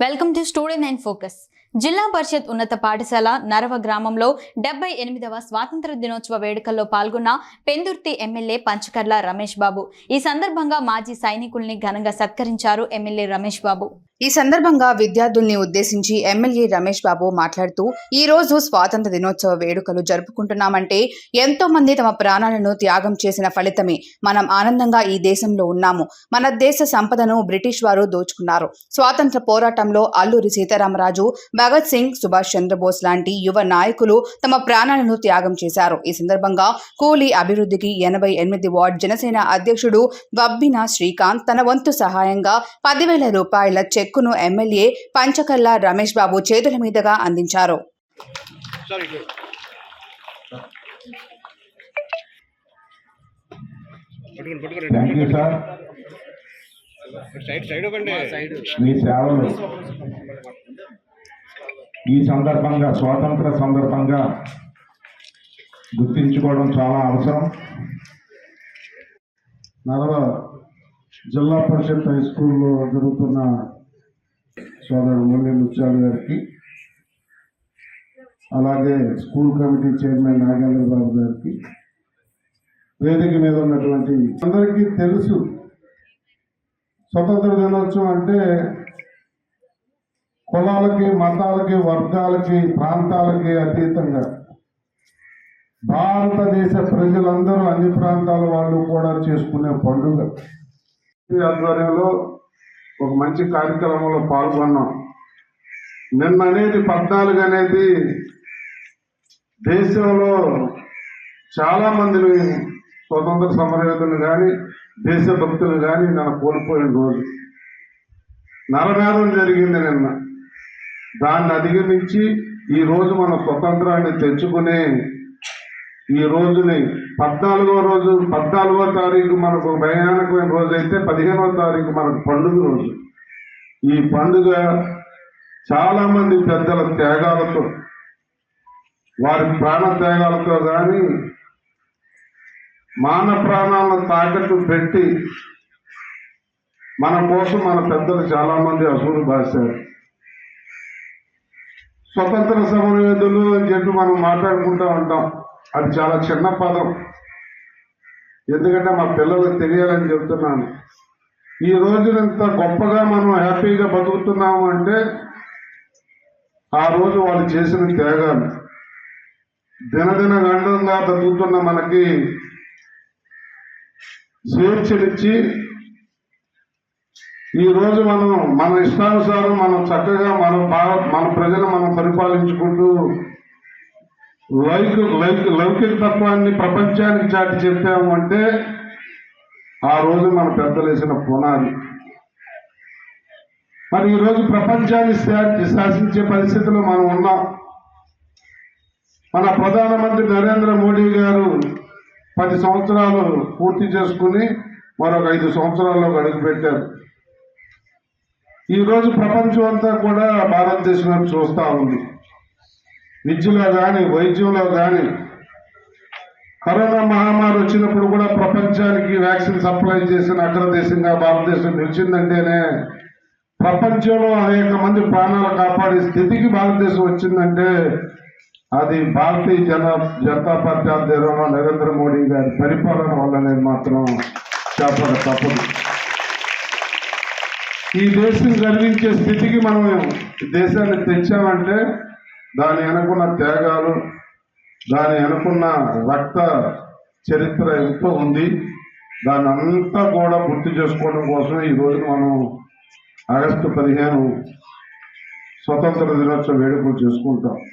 Welcome to Student Focus. జిల్లా పరిషత్ ఉన్నత పాఠశాల నరవ గ్రామంలో డెబ్బై ఎనిమిదవ స్వాతంత్ర దినోత్సవ వేడుకల్లో పాల్గొన్న పెందుర్తి ఎమ్మెల్యే పంచకర్ల రమేష్ బాబు. ఈ సందర్భంగా మాజీ సైనికుల్ని ఘనంగా సత్కరించారు ఎమ్మెల్యే రమేష్ బాబు. ఈ సందర్భంగా విద్యార్థుల్ని ఉద్దేశించి ఎమ్మెల్యే రమేష్ బాబు మాట్లాడుతూ ఈ రోజు స్వాతంత్ర దినోత్సవ వేడుకలు జరుపుకుంటున్నామంటే ఎంతో మంది తమ ప్రాణాలను త్యాగం చేసిన ఫలితమే. మనం ఆనందంగా ఈ దేశంలో ఉన్నాము. మన దేశ సంపదను బ్రిటిష్ వారు దోచుకున్నారు. స్వాతంత్ర పోరాటంలో అల్లూరి సీతారామరాజు భగత్ సింగ్ సుభాష్ చంద్రబోస్ లాంటి యువ నాయకులు తమ ప్రాణాలను త్యాగం చేశారు. ఈ సందర్భంగా కూలీ అభివృద్ధికి ఎనభై ఎనిమిది వార్డ్ జనసేన అధ్యక్షుడు వబ్బిన శ్రీకాంత్ తన వంతు సహాయంగా పదివేల రూపాయల చెక్కును ఎమ్మెల్యే పంచకల్లా రమేష్ బాబు చేతుల మీదుగా అందించారు. మీ సేవలు. ఈ సందర్భంగా స్వాతంత్ర సందర్భంగా గుర్తించుకోవడం చాలా అవసరం. నరవ జిల్లా పరిషత్ హై స్కూల్లో జరుగుతున్న సోదరుడు మురళీ ముత్యాలు గారికి అలాగే school committee chairman Nagendra Babu గారికి వేదిక మీద ఉన్నటువంటి అందరికీ తెలుసు. స్వతంత్ర దినోత్సవం అంటే కులాలకి మతాలకి వర్గాలకి ప్రాంతాలకి అతీతంగా భారతదేశ ప్రజలందరూ అన్ని ప్రాంతాల వాళ్ళు కూడా చేసుకునే పండుగ. ఈ ఆధ్వర్యంలో ఒక మంచి కార్యక్రమంలో పాల్గొన్నాం. నిన్న అనేది పద్నాలుగు అనేది దేశంలో చాలా మందిని స్వతంత్ర సమరయోధులు కానీ దేశభక్తులు కానీ నన్ను కోల్పోయిన రోజు. నరమేధం జరిగింది నిన్న. దాన్ని అధిగమించి ఈ రోజు మన స్వతంత్రాన్ని తెచ్చుకునే ఈ రోజుని పద్నాలుగో రోజు పద్నాలుగో తారీఖు మనకు భయానకమైన రోజు అయితే పదిహేనవ తారీఖు మనకు పండుగ రోజు. ఈ పండుగ చాలా మంది పెద్దల త్యాగాలతో వారి ప్రాణ త్యాగాలతో కానీ మాన ప్రాణాలను తాకట్టు పెట్టి మన కోసం మన పెద్దలు చాలా మంది అసూలు బాశారు. స్వతంత్ర సమరవేదులు అని చెప్పి మనం మాట్లాడుకుంటూ ఉంటాం. అది చాలా చిన్న పదం. ఎందుకంటే మా పిల్లలకు తెలియాలని చెప్తున్నాను. ఈ రోజున ఇంత గొప్పగా మనం హ్యాపీగా బతుకుతున్నాము అంటే ఆ రోజు వాళ్ళు చేసిన త్యాగాలు. దినదిన గండంగా బతుకుతున్న మనకి స్వేచ్ఛనిచ్చి ఈ రోజు మనం మన ఇష్టానుసారం మనం చక్కగా మన మన ప్రజలు మనం పరిపాలించుకుంటూ లైక్ లైక్ లౌకిక తత్వాన్ని ప్రపంచానికి చాటి చెప్పాము అంటే ఆ రోజు మన పెద్దలేసిన పునాది. మరి ఈరోజు ప్రపంచాన్ని శాసించే పరిస్థితిలో మనం ఉన్నాం. మన ప్రధానమంత్రి నరేంద్ర మోడీ గారు పది సంవత్సరాలు పూర్తి చేసుకుని మరొక ఐదు సంవత్సరాల్లో అడుగుపెట్టారు. ఈరోజు ప్రపంచం అంతా కూడా భారతదేశం వైపు చూస్తూ ఉంది. విద్యలో కానీ వైద్యంలో కానీ కరోనా మహమ్మారి వచ్చినప్పుడు కూడా ప్రపంచానికి వ్యాక్సిన్ సప్లై చేసిన అగ్రదేశంగా భారతదేశం నిలిచిందంటేనే ప్రపంచంలో అనేక మంది ప్రాణాలు కాపాడే స్థితికి భారతదేశం వచ్చిందంటే అది భారతీయ జన జనతా పార్టీ ఆధ్వర్యంలో నరేంద్ర మోడీ గారి పరిపాలన వల్లనే మాత్రం చెప్పక తప్పదు. ఈ దేశం గర్వించే స్థితికి మనం దేశాన్ని తెచ్చామంటే దాని అనుకున్న త్యాగాలు దాని అనుకున్న రక్త చరిత్ర ఎంతో ఉంది దాని అంతా కూడా గుర్తు చేసుకోవడం కోసం ఈ మనం ఆగస్టు పదిహేను స్వతంత్ర దినోత్సవ వేడుకలు చేసుకుంటాం.